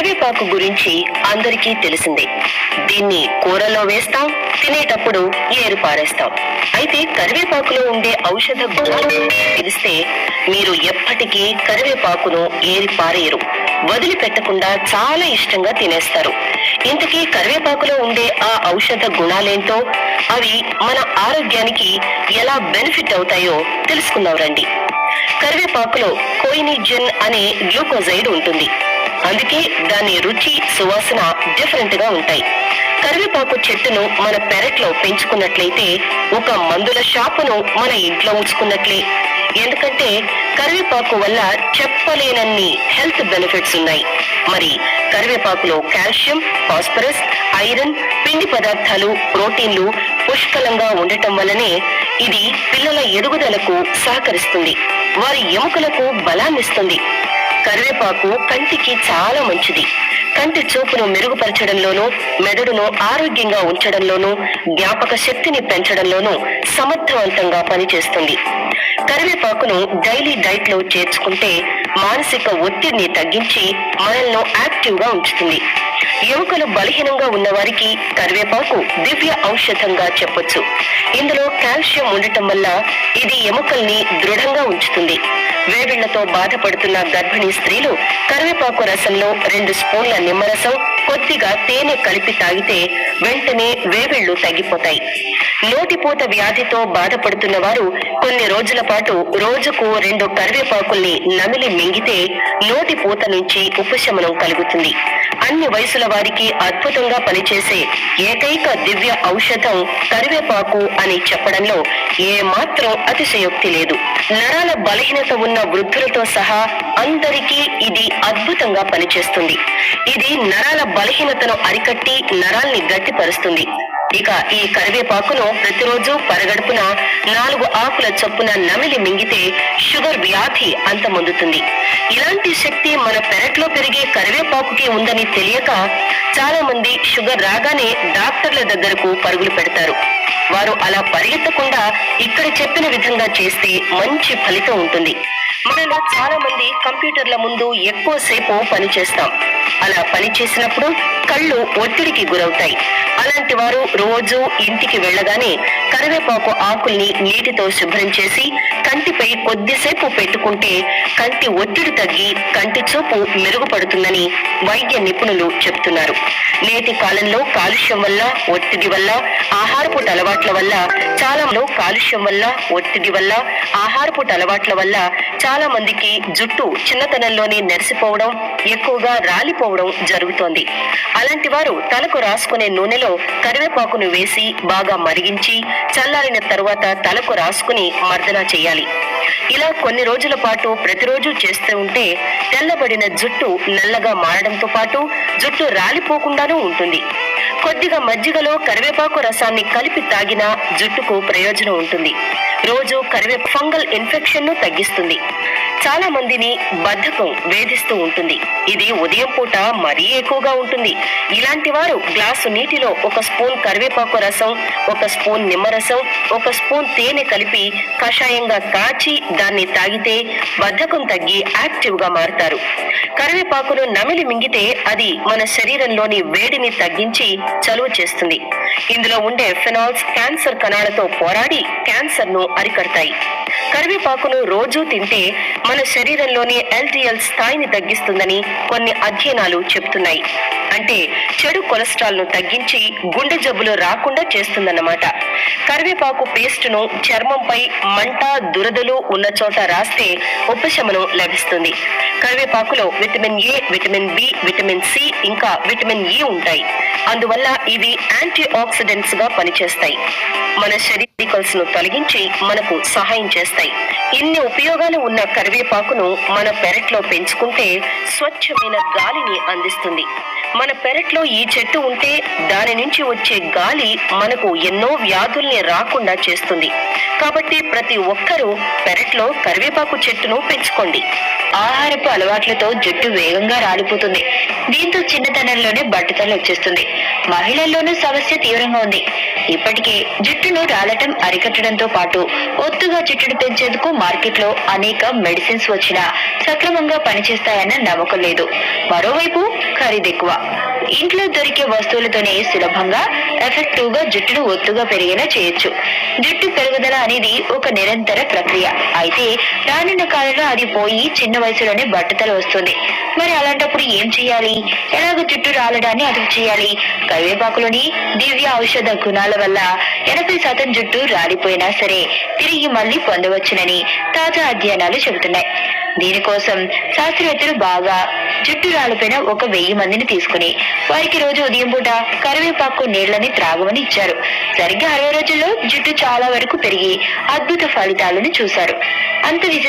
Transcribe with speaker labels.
Speaker 1: కరివేపాకు గురించి అందరికీ తెలిసిందే. దీన్ని కూరలో వేస్తాం తినేటప్పుడు ఏరు పారేస్తాం. అయితే కరివేపాకులో ఉండే ఔషధ గుణాలు తెలిస్తే మీరు ఎప్పటికీ కరివేపాకును ఏరి పారేయరు. వదిలిపెట్టకుండా చాలా ఇష్టంగా తినేస్తారు. ఇంతకీ కరివేపాకులో ఉండే ఆ ఔషధ గుణాలేంటో అవి మన ఆరోగ్యానికి ఎలా బెనిఫిట్ అవుతాయో తెలుసుకుందాం రండి. కరివేపాకులో కోయినిజన్ అనే గ్లూకోజైడ్ ఉంటుంది. అందుకే దాని రుచి సువాసన డిఫరెంట్గా ఉంటాయి. కరివేపాకు చెట్టును మన పెరట్లో పెంచుకున్నట్లయితే ఒక మందుల షాపును మన ఇంట్లో ఉంచుకున్నట్లే. ఎందుకంటే కరివేపాకు వల్ల చెప్పలేనన్ని హెల్త్ బెనిఫిట్స్ ఉన్నాయి. మరి కరివేపాకులో కాల్షియం ఫాస్ఫరస్ ఐరన్ పిండి పదార్థాలు ప్రోటీన్లు పుష్కలంగా ఉండటం వల్లనే ఇది పిల్లల ఎదుగుదలకు సహకరిస్తుంది. వారి ఎముకలకు బలాన్నిస్తుంది. కరివేపాకు కంటికి చాలా మంచిది. కంటి చూపును మెరుగుపరచడంలోనూ మెదడును ఆరోగ్యంగా ఉంచడంలోనూ జ్ఞాపక శక్తిని పెంచడంలోనూ సమర్థవంతంగా పనిచేస్తుంది. కరివేపాకును డైలీ డైట్లో చేర్చుకుంటే మానసిక ఒత్తిడిని తగ్గించి మనల్ని యాక్టివ్గా ఉంచుతుంది. ఎముకలు బలహీనంగా ఉన్న వారికి కరివేపాకు దివ్య ఔషధంగా చెప్పొచ్చు. ఇందులో కాల్షియం ఉండటం వల్ల ఇది ఎముకల్ని దృఢంగా ఉంచుతుంది. వేవిళ్ళతో బాధపడుతున్న గర్భిణీ స్త్రీలు కరివేపాకు రసంలో రెండు స్పూన్ల నిమ్మరసం కొద్దిగా తేనె కలిపి తాగితే వెంటనే వేవిళ్ళు తగ్గిపోతాయి. నోటిపూత వ్యాధితో బాధపడుతున్న వారు కొన్ని రోజుల పాటు రోజుకు రెండు కరివేపాకుల్ని నమిలి మింగితే నోటిపూత నుంచి ఉపశమనం కలుగుతుంది. అన్ని వయసుల వారికి అద్భుతంగా పనిచేసే ఏకైక దివ్య ఔషధం కరివేపాకు అని చెప్పడంలో ఏమాత్రం అతిశయోక్తి లేదు. నరాల బలహీనత ఉన్న వృద్ధులతో సహా అందరికీ ఇది అద్భుతంగా పనిచేస్తుంది. ఇది నరాల బలహీనతను అరికట్టి నరాల్ని గట్టిపరుస్తుంది. ఇక ఈ కరివేపాకును ప్రతిరోజు పరగడుపున నాలుగు ఆకుల చొప్పున నమిలి మింగితే షుగర్ వ్యాధి అంతమొందుతుంది ఇలాంటి శక్తి మన పెరట్లో పెరిగే కరివేపాకుకి ఉందని తెలియక చాలా మంది షుగర్ రాగానే డాక్టర్ల దగ్గరకు పరుగులు పెడతారు. వారు అలా పరిగెత్తకుండా ఇక్కడ చెప్పిన విధంగా చేస్తే మంచి ఫలితం ఉంటుంది. మనలో చాలా మంది కంప్యూటర్ల ముందు ఎక్కువ సేపు పని చేస్తాం అలా పని చేసినప్పుడు కళ్ళు ఒత్తిడికి గురవుతాయి. అలాంటి వారు రోజు ఇంటికి వెళ్ళగానే కరివేపాకు ఆకుల్ని నీటితో శుభ్రం చేసి కంటిపై కొద్దిసేపు పెట్టుకుంటే కంటి ఒత్తిడి తగ్గి కంటి చూపు మెరుగుపడుతుందని వైద్య నిపుణులు చెప్తున్నారు. నేటి కాలంలో కాలుష్యం వల్ల ఒత్తిడి వల్ల ఆహారపు అలవాట్ల వల్ల చాలాలో కాలుష్యం వల్ల ఒత్తిడి వల్ల ఆహారపు అలవాట్ల వల్ల చాలా మందికి జుట్టు చిన్నతనంలోనే నెరిసిపోవడం ఎక్కువగా రాలిపోవడం జరుగుతోంది. అలాంటి వారు తలకు రాసుకునే నూనెలో కరివేపాకును వేసి బాగా మరిగించి చల్లారిన తరువాత తలకు రాసుకుని మర్దన చేయాలి. ఇలా కొన్ని రోజుల పాటు ప్రతిరోజు చేస్తూ ఉంటే తెల్లబడిన జుట్టు నల్లగా మారడంతో పాటు జుట్టు రాలిపోకుండానూ ఉంటుంది. కొద్దిగా మజ్జిగలో కరివేపాకు రసాన్ని కలిపి తాగినా జుట్టుకు ప్రయోజనం ఉంటుంది. రోజు కరివే ఫంగల్ ఇన్ఫెక్షన్ను తగ్గిస్తుంది. చాలా మందిని బద్ధకం వేధిస్తూ ఉంటుంది. ఇది ఉదయం పూట మరీ ఎక్కువగా ఉంటుంది. ఇలాంటి వారు గ్లాసు నీటిలో ఒక స్పూన్ కరివేపాకు రసం ఒక స్పూన్ నిమ్మరసం ఒక స్పూన్ తేనె కలిపి కషాయంగా కాచి దాన్ని తాగితే బద్ధకం తగ్గి యాక్టివ్గా మారుతారు. కరివేపాకును నమిలి మింగితే అది మన శరీరంలోని వేడిని తగ్గించి చలువ చేస్తుంది. ఇందులో ఉండే ఫెనాల్స్ క్యాన్సర్ కణాలతో పోరాడి క్యాన్సర్ను అరికడతాయి. కరివేపాకును రోజూ తింటే మన శరీరంలోని ఎల్డిఎల్ స్థాయిని తగ్గిస్తుందని కొన్ని అధ్యయనాలు చెబుతున్నాయి. అంటే చెడు కొలెస్ట్రాల్ను తగ్గించి గుండె జబ్బులు రాకుండా చేస్తుందన్నమాట. కరివేపాకు పేస్ట్ను చర్మంపై మంట దురదలు ఉన్న చోట రాస్తే ఉపశమనం లభిస్తుంది. కరివేపాకులో vitamin A vitamin B vitamin C ఇంకా విటమిన్ ఇ ఉంటాయి. అందువల్ల ఇవి యాంటీ ఆక్సిడెంట్స్గా పనిచేస్తాయి. మన శరీరికల్స్ను తొలగించి మనకు సహాయం చేస్తాయి. ఇన్ని ఉపయోగాలు ఉన్న కరివేపాకును మన పెరట్లో పెంచుకుంటే స్వచ్ఛమైన గాలిని అందిస్తుంది. మన పెరట్లో ఈ చెట్టు ఉంటే దాని నుంచి వచ్చే గాలి మనకు ఎన్నో వ్యాధుల్ని రాకుండా చేస్తుంది. కాబట్టి ప్రతి ఒక్కరూ పెరట్లో కరివేపాకు చెట్టును పెంచుకోండి. ఆహారపు అలవాట్లతో జుట్టు వేగంగా రాలిపోతుంది. దీంతో చిన్నతనంలోనే బట్టతలు వచ్చేస్తుంది మహిళల్లోనూ సమస్య తీవ్రంగా ఉంది.
Speaker 2: ఇప్పటికే జుట్టును రాలటం అరికట్టడంతో పాటు ఒత్తుగా జుట్టును పెంచేందుకు మార్కెట్లో అనేక మెడిసిన్స్ వచ్చినా సక్రమంగా పనిచేస్తాయన్న నమ్మకం లేదు. మరోవైపు ఖరీదెక్కువ ఇంట్లో దొరికే వస్తువులతోనే సులభంగా ఎఫెక్టివ్గా జుట్టును ఒత్తుగా పెరిగేలా చేయొచ్చు. జుట్టు పెరుగుదల అనేది ఒక నిరంతర ప్రక్రియ. అయితే రానున్న కాలంలో అది పోయి చిన్న వయసులోనే బట్టతలు వస్తుంది. మరి అలాంటప్పుడు ఏం చేయాలి? ఎలాగ జుట్టు రాలడాన్ని అదుపు చేయాలి? కరివేపాకులోని దివ్య ఔషధ గుణాల వల్ల ఎనభై శాతం జుట్టు రాలిపోయినా సరే తిరిగి మళ్ళీ పొందవచ్చునని తాజా అధ్యయనాలు చెబుతున్నాయి. దీనికోసం శాస్త్రవేత్తలు బాగా జుట్టు రాలిపోయిన ఒక వెయ్యి మందిని తీసుకుని వారికి రోజు ఉదయం పూట కరివేపాకు నీళ్ళని త్రాగమని ఇచ్చారు. సరిగ్గా అరవై రోజుల్లో జుట్టు చాలా వరకు పెరిగి అద్భుత ఫలితాలను చూశారు. అంత విజయ